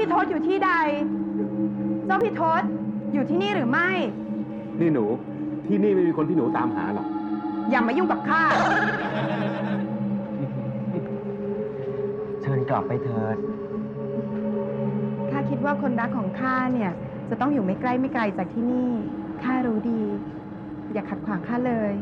พี่ทศอยู่ที่ใด เจ้าพี่ทศอยู่ที่นี่หรือไม่ นี่หนู ที่นี่ไม่มีคนที่หนูตามหาหรอก อย่ามายุ่งกับข้า เชิญกลับไปเถิด ข้าคิดว่าคนรักของข้าเนี่ย จะต้องอยู่ไม่ใกล้ไม่ไกลจากที่นี่ ข้ารู้ดี อย่าขัดขวางข้าเลย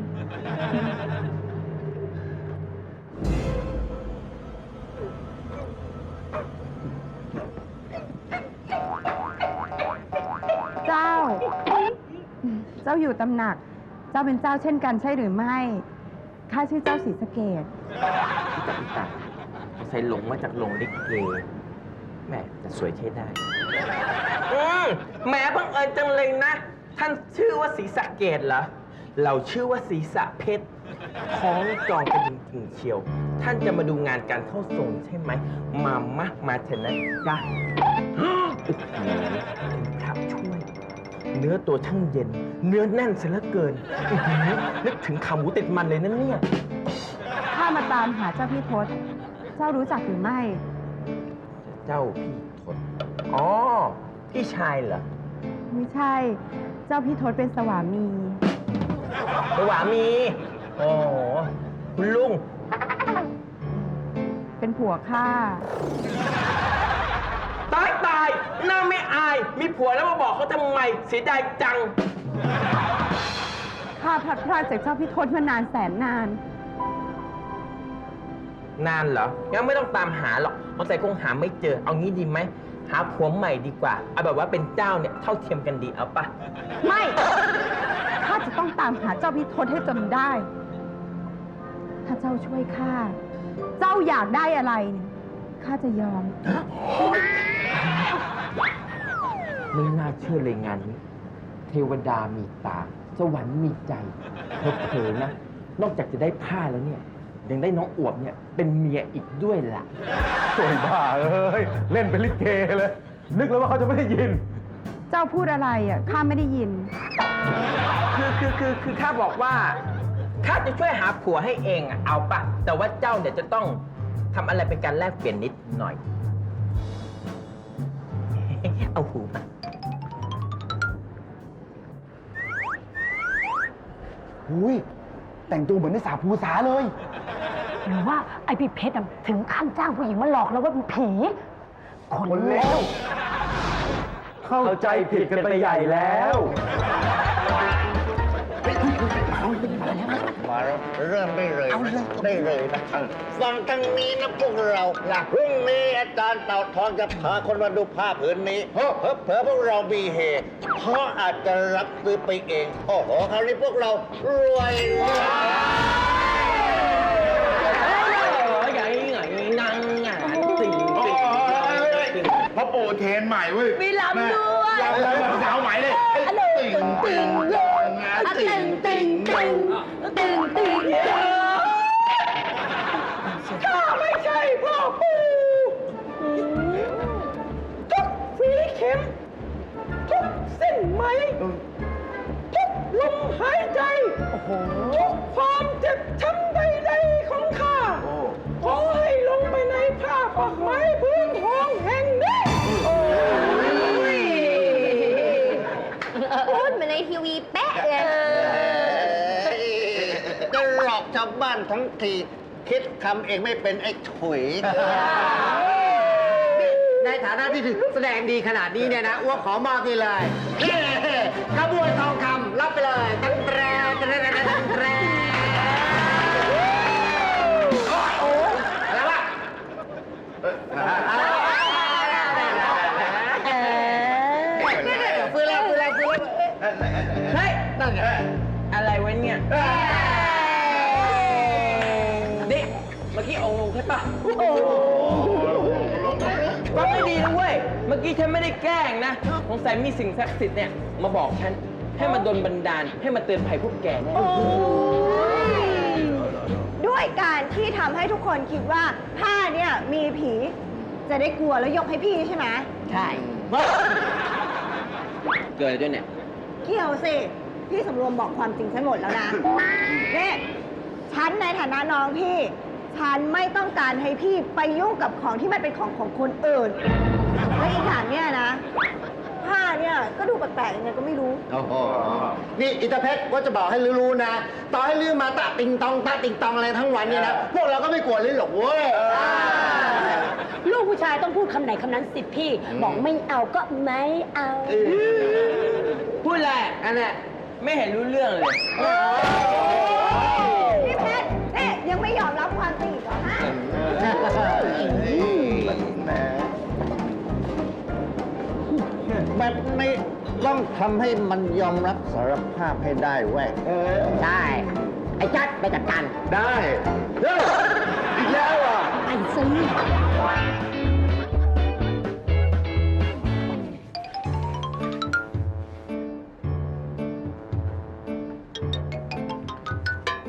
จ้าอยู่ตำหนัก เจ้าเป็นเจ้าเช่นกันใช่หรือไม่ ข้าชื่อเจ้าศรีสะเกดจับตาใส่หลงมาจากหลงลิเกแหม่แต่สวยใช้ได้อืมแหมบังเอิญจังเลยนะ ท่านชื่อว่าศรีสะเกดเหรอ เราชื่อว่าศรีสะเพชรท้องจองกันจริงๆเชียว ท่านจะมาดูงานการเข้าทรงใช่ไหม มามะมาเถอะนะจ้ะโอ้โหครับช่วย เนื้อตัวช่างเย็น เนื้อแน่นเสียเหลือเกินอื้อหือนึกถึงขาหมูติดมันเลยนะเนี่ย ข้ามาตามหาเจ้าพี่ทศเจ้ารู้จักหรือไม่ เจ้าพี่ทศอ๋อ พี่ชายเหรอไม่ใช่ เจ้าพี่ทศเป็นสวามี สวามี โอ้โหคุณลุง เป็นผัวข้าตายตาย หน้าไม่อาย มีผัวแล้วมาบอกเขาทำไมเสียดายจัง ข้าพลัดพรากจากเจ้าพี่ทศมานานแสนนาน นานเหรอยังไม่ต้องตามหาหรอกมอใส่คงหาไม่เจอ เอางี้ดีไหม หาผัวใหม่ดีกว่า เอาแบบว่าเป็นเจ้าเนี่ยเท่าเทียมกันดีเอาปะไม่ ข้าจะต้องตามหาเจ้าพี่ทศให้จนได้ ถ้าเจ้าช่วยข้า เจ้าอยากได้อะไรเนี่ยข้าจะยอม ไม่น่าเชื่อเลยงานนี้เทวดามีตา สวรรค์มีใจเผลอๆนะ นอกจากจะได้ผ้าแล้วเนี่ย ยังได้น้องอวบเนี่ย เป็นเมียอีกด้วยล่ะ โอยบ้าเอ้ย เล่นเป็นลิเกเลย นึกแล้วว่าเขาจะไม่ได้ยิน เจ้าพูดอะไรอะข้าไม่ได้ยิน คือคือคือคือข้าบอกว่าข้าจะช่วยหาผัวให้เองอะเอาปะแต่ว่าเจ้าเนี่ยจะต้องทำอะไรเป็นการแลกเปลี่ยนนิดหน่อย เอาหูมา หุยแต่งตัวเหมือนในสาภูสาเลย หรือว่าไอ้พี่เพชรน่ะถึงขั้นจ้างผู้หญิงมาหลอกเราว่าเป็นผี คนคนเลเลววเข้าใจผิดกันไปใหญ่แล้ว มาแล้วเริ่มได้เลยนะได้เลยนะฟังทางนี้นะพวกเรานะพรุ่งนี้อาจารย์เต่าทองจะพาคนมาดูภาพผืนนี้เฮ้อเผลอๆพวกเรามีเฮเพราะอาจจะรับซื้อไปเอง โอ้โหคราวนี้พวกเรารวยรวยใหญ่ใหญ่นางอะติ่งติ่งติ่งพ่อปู่เทรนใหม่เว้ยมีลำด้วยลำลำสาวใหม่เลยติ่งติ่ง ตึงตึงตึงตึงตึงข้าไม่ใช่พ่อปู่ทุกฝีเข็ม ทุกเส้นไหม ทุกลมหายใจ โอ้โหาวบ้านทั้งที คิดคำเองไม่เป็นไอ้ถุย ในฐานะที่แสดงดีขนาดนี้เนี่ยนะอ้วกขอมอบนี่เลยนี่กระบวยทองคำรับไปเลยตั้งแต ฟังไม่ดีนะเว้ย เมื่อกี้ฉันไม่ได้แกล้งนะ สงสัยมีสิ่งศักดิ์สิทธิ์เนี่ยมาบอกฉัน ให้มาดนบันดาล ให้มาเตือนภัยพวกแกแน่ ด้วยการที่ทำให้ทุกคนคิดว่าผ้าเนี่ยมีผีจะได้กลัวแล้วยกให้พี่ใช่ไหมใช่เกิดอะไรด้วยเนี่ย เกี่ยวสิพี่สำรวมบอกความจริงฉันหมดแล้วนะนี่ฉันในฐานะน้องพี่ ฉันไม่ต้องการให้พี่ไปยุ่งกับของที่มันเป็นของของคนอื่น และอีกอย่างเนี่ยนะ ผ้าเนี่ยก็ดูแปลกๆยังไงก็ไม่รู้ โอ้โหนี่อิตาเพชรว่าจะบอกให้รู้ๆนะ ต่อให้ลือมาตะติงตองตะติงตองอะไรทั้งวันเนี่ยนะ พวกเราก็ไม่กลัวลือหรอกเว้ย ลูกผู้ชายต้องพูดคำไหนคำนั้นสิพี่บอกไม่เอาก็ไม่เอาพูดแหละอันเนี้ยไม่เห็นรู้เรื่องเลยพี่เพ แบบนี้ต้องทำให้มันยอมรับสารภาพให้ได้เว้ยได้ ไอ้จัดไปจัดการได้เฮ้ยอีกแล้วอะไอ้ซื้อ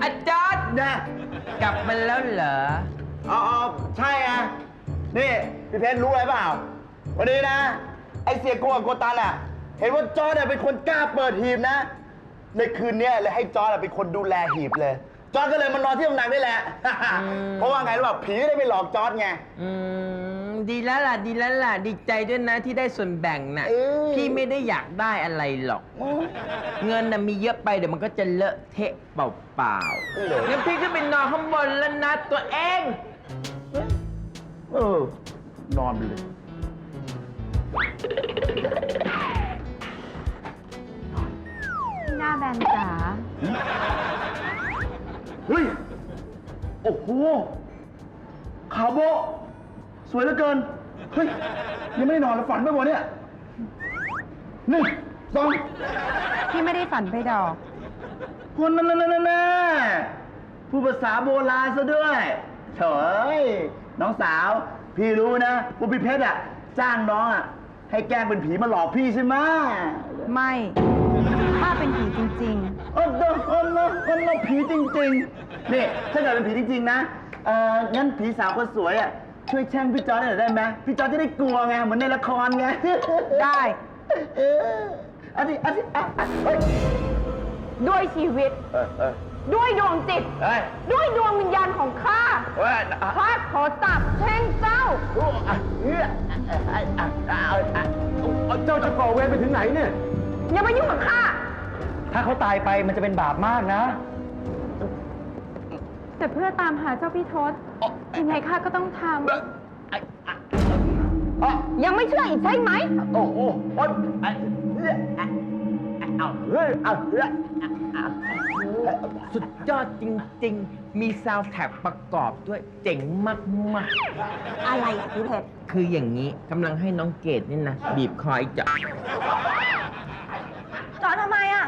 อาจารย์นะกลับมาแล้วเหรออ๋อใช่อะนี่พี่เพชรรู้อะไรเปล่า วันนี้นะไอ เสียโกกับโกตันอะ เห็นว่าจอร์ดเนี่ยเป็นคนกล้าเปิดหีบนะ ในคืนเนี้ยเลยให้จอร์ดอะเป็นคนดูแลหีบเลย จอร์ดก็เลยมานอนที่ตำหนักนี่แหละ เพราะว่าไงรู้ป่ะผีได้ไปหลอกจอร์ดไง อืมดีแล้วล่ะดีแล้วล่ะดีใจด้วยนะที่ได้ส่วนแบ่งน่ะเออพี่ไม่ได้อยากได้อะไรหรอก เงินน่ะมีเยอะไปเดี๋ยวมันก็จะเลอะเทะเปล่าๆงั้นพี่ก็ไปนอนข้างบนแล้วนะตัวเอง เออนอนไปเลย หน้าแบนจ๋าเฮ้ย โอ้โห ขาวโบะสวยเหลือเกิน เฮ้ย ยังไม่ได้นอนแล้วฝันไปหมดเนี่ยหนึ่งสองพี่ไม่ได้ฝันไปดอก คนนั่นนั่นนั่นผู้ภาษาโบราณซะด้วยเฉยน้องสาว พี่รู้นะว่าพี่เพชรอะ จ้างน้องอะ ให้แกล้งเป็นผีมาหลอกพี่ใช่ไหมไม่ข้าเป็นผีจริง โอ้โหโอ้โหโอ้โหผีจริงๆ นี่ถ้าเกิดเป็นผีจริง ๆ นะ เอ่อ งั้นผีสาวคนสวยอะ ช่วยแช่งพี่จอร์ดหน่อยได้ไหมพี่จอร์ดจะได้กลัวไง เหมือนในละครไง ๆ ได้ เอออันนี้อันนี้อะอะเฮ้ยด้วยชีวิต เออเออ ด้วยดวงจิต เฮ้ยด้วยดวงวิญญาณของข้าเฮ้ยอะข้าขอสาบแช่งเจ้าโอ้อะเฮ้ยอะอะอะอะอะอะเจ้าจะก่อเวรไปถึงไหนเนี่ย อย่ามายุ่งกับข้า ถ้าเขาตายไปมันจะเป็นบาปมากนะ แต่เพื่อตามหาเจ้าพี่ทศยังไงข้าก็ต้องทำ ยังไม่เชื่ออีกใช่ไหม โอ้โหโอ้ยอะเฮ้ย สุดยอดจริง ๆ มีซาวด์แท็กประกอบด้วยเจ๋งมากอะไรอะพี่เพชรๆ คืออย่างนี้กำลังให้น้องเกดนี่นะ บีบคอไอ้จับจอดทำไมอะ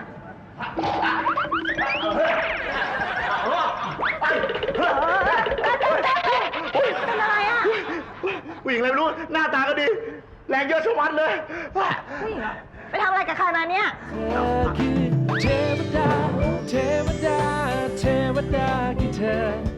เป็นอะไรอะผู้หญิงอะไรไม่รู้ หน้าตาก็ดี แรงเยอะชะมัดเลย ผู้หญิงเหรอไปทำอะไรกับใครมาเนี่ย เธอคือเท tear a die, tear a die.